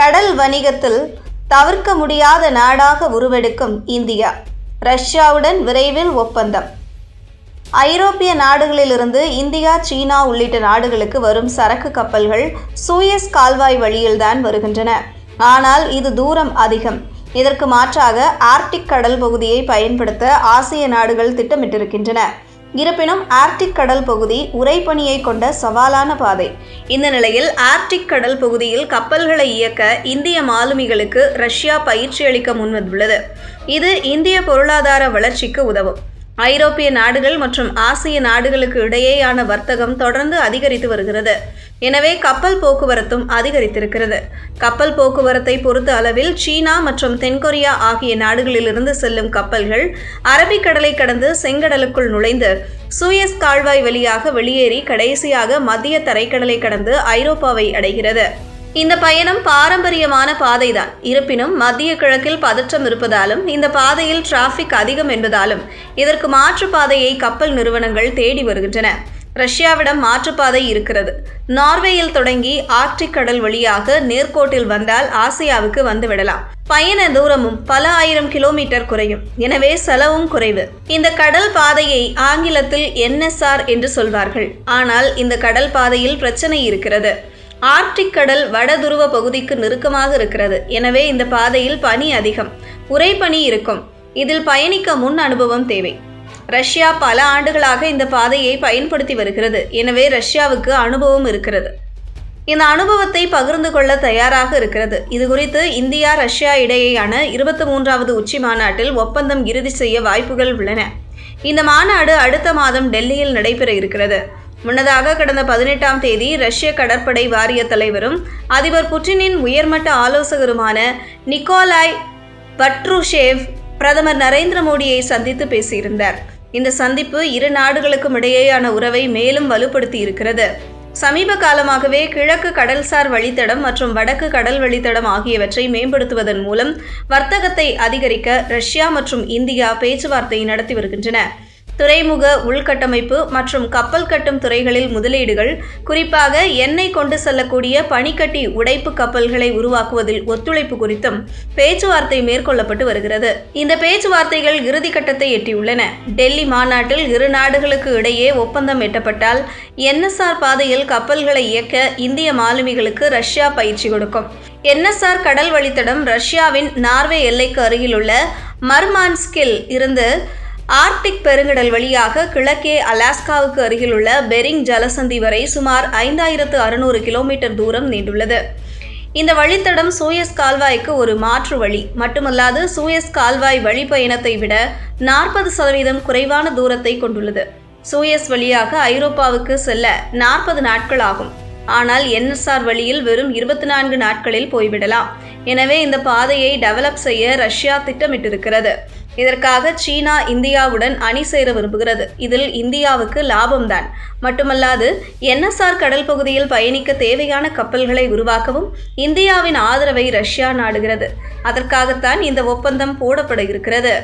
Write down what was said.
கடல் வணிகத்தில் தவிர்க்க முடியாத நாடாக உருவெடுக்கும் இந்தியா. ரஷ்யாவுடன் விரைவில் ஒப்பந்தம். ஐரோப்பிய நாடுகளிலிருந்து இந்தியா சீனா உள்ளிட்ட நாடுகளுக்கு வரும் சரக்கு கப்பல்கள் சூயஸ் கால்வாய் வழியில்தான் வருகின்றன. ஆனால் இது தூரம் அதிகம். இதற்கு மாற்றாக ஆர்க்டிக் கடல் பகுதியை பயன்படுத்த ஆசிய நாடுகள் திட்டமிட்டிருக்கின்றன. இருப்பினும் ஆர்க்டிக் கடல் பகுதி உறைபனியை கொண்ட சவாலான பாதை. இந்த நிலையில் ஆர்க்டிக் கடல் பகுதியில் கப்பல்களை இயக்க இந்திய மாலுமிகளுக்கு ரஷ்யா பயிற்சி அளிக்க முன்வந்துள்ளது. இது இந்திய பொருளாதார வளர்ச்சிக்கு உதவும். ஐரோப்பிய நாடுகள் மற்றும் ஆசிய நாடுகளுக்கு இடையேயான வர்த்தகம் தொடர்ந்து அதிகரித்து வருகிறது. எனவே கப்பல் போக்குவரத்தும் அதிகரித்திருக்கிறது. கப்பல் போக்குவரத்தை பொறுத்த அளவில் சீனா மற்றும் தென்கொரியா ஆகிய நாடுகளிலிருந்து செல்லும் கப்பல்கள் அரபிக்கடலை கடந்து செங்கடலுக்குள் நுழைந்து சூயஸ் கால்வாய் வழியாக வெளியேறி கடைசியாக மத்திய தரைக்கடலை கடந்து ஐரோப்பாவை அடைகிறது. இந்த பயணம் பாரம்பரியமான பாதைதான். இருப்பினும் மத்திய கிழக்கில் பதற்றம் இருப்பதாலும் இந்த பாதையில் டிராஃபிக் அதிகம் என்பதாலும் இதற்கு மாற்றுப்பாதையை கப்பல் நிறுவனங்கள் தேடி வருகின்றன. ரஷ்யாவிடம் மாற்றுப்பாதை இருக்கிறது. நார்வேயில் தொடங்கி ஆர்க்டிக் கடல் வழியாக நேர்கோட்டில் வந்தால் ஆசியாவுக்கு வந்துவிடலாம். பயண தூரமும் பல ஆயிரம் கிலோமீட்டர் குறையும். எனவே செலவும் குறைவு. இந்த கடல் பாதையை ஆங்கிலத்தில் என்எஸ்ஆர் என்று சொல்வார்கள். ஆனால் இந்த கடல் பாதையில் பிரச்சனை இருக்கிறது. ஆர்க்டிக் கடல் வட துருவ பகுதிக்கு நெருக்கமாக இருக்கிறது. எனவே இந்த பாதையில் பனி அதிகம். உறைபனி இருக்கும். இதில் பயணிக்க முன் அனுபவம் தேவை. ரஷ்யா பல ஆண்டுகளாக இந்த பாதையை பயன்படுத்தி வருகிறது. எனவே ரஷ்யாவுக்கு அனுபவம் இருக்கிறது. இந்த அனுபவத்தை பகிர்ந்து கொள்ள தயாராக இருக்கிறது. இது குறித்து இந்தியா ரஷ்யா இடையேயான இருபத்தி மூன்றாவது உச்சி மாநாட்டில் ஒப்பந்தம் இறுதி செய்ய வாய்ப்புகள் உள்ளன. இந்த மாநாடு அடுத்த மாதம் டெல்லியில் நடைபெற இருக்கிறது. முன்னதாக கடந்த பதினெட்டாம் தேதி ரஷ்ய கடற்படை வாரிய தலைவரும் அதிபர் புட்டினின் உயர்மட்ட ஆலோசகருமான நிக்கோலாய் பட்ருஷேவ் பிரதமர் நரேந்திர மோடியை சந்தித்து பேசியிருந்தார். இந்த சந்திப்பு இரு நாடுகளுக்கும் இடையேயான உறவை மேலும் வலுப்படுத்தி இருக்கிறது சமீப காலமாகவே கிழக்கு கடல்சார் வழித்தடம் மற்றும் வடக்கு கடல் வழித்தடம் ஆகியவற்றை மேம்படுத்துவதன் மூலம் வர்த்தகத்தை அதிகரிக்க ரஷ்யா மற்றும் இந்தியா பேச்சுவார்த்தை நடத்தி வருகின்றன. துறைமுக உள்கட்டமைப்பு மற்றும் கப்பல் கட்டும் துறைகளில் முதலீடுகள் குறிப்பாக எண்ணெய் கொண்டு செல்லக்கூடிய பனிக்கட்டி உடைப்பு கப்பல்களை உருவாக்குவதில் ஒத்துழைப்பு குறித்தும் பேச்சுவார்த்தை மேற்கொள்ளப்பட்டு வருகிறது. இந்த பேச்சுவார்த்தைகள் இறுதிக்கட்டத்தை எட்டியுள்ளன. டெல்லி மாநாட்டில் இரு நாடுகளுக்கு இடையே ஒப்பந்தம் எட்டப்பட்டால் என்எஸ்ஆர் பாதையில் கப்பல்களை இயக்க இந்திய மாலுமிகளுக்கு ரஷ்யா பயிற்சி கொடுக்கும். என்எஸ்ஆர் கடல் வழித்தடம் ரஷ்யாவின் நார்வே எல்லைக்கு அருகிலுள்ள மர்மான்ஸ்கில் இருந்து ஆர்க்டிக் பெருங்கடல் வழியாக கிழக்கே அலாஸ்காவுக்கு அருகிலுள்ள பெரிங் ஜலசந்தி வரை சுமார் ஐந்தாயிரத்து அறுநூறு கிலோமீட்டர் தூரம் நீண்டுள்ளது. இந்த வழித்தடம் சூயஸ் கால்வாய்க்கு ஒரு மாற்று வழி. மட்டுமல்லாது சூயஸ் கால்வாய் வழிப்பயணத்தை விட நாற்பது சதவீதம் குறைவான தூரத்தை கொண்டுள்ளது. சூயஸ் வழியாக ஐரோப்பாவுக்கு செல்ல நாற்பது நாட்கள் ஆகும். ஆனால் என்எஸ்ஆர் வழியில் வெறும் இருபத்தி நான்கு நாட்களில் போய்விடலாம். எனவே இந்த பாதையை டெவலப் செய்ய ரஷ்யா திட்டமிட்டிருக்கிறது. இதற்காக சீனா இந்தியாவுடன் அணி சேர விரும்புகிறது. இதில் இந்தியாவுக்கு லாபம்தான். மட்டுமல்லாது என்எஸ்ஆர் கடல் பகுதியில் பயணிக்க தேவையான கப்பல்களை உருவாக்கவும் இந்தியாவின் ஆதரவை ரஷ்யா நாடுகிறது. அதற்காகத்தான் இந்த ஒப்பந்தம் போடப்பட இருக்கிறது.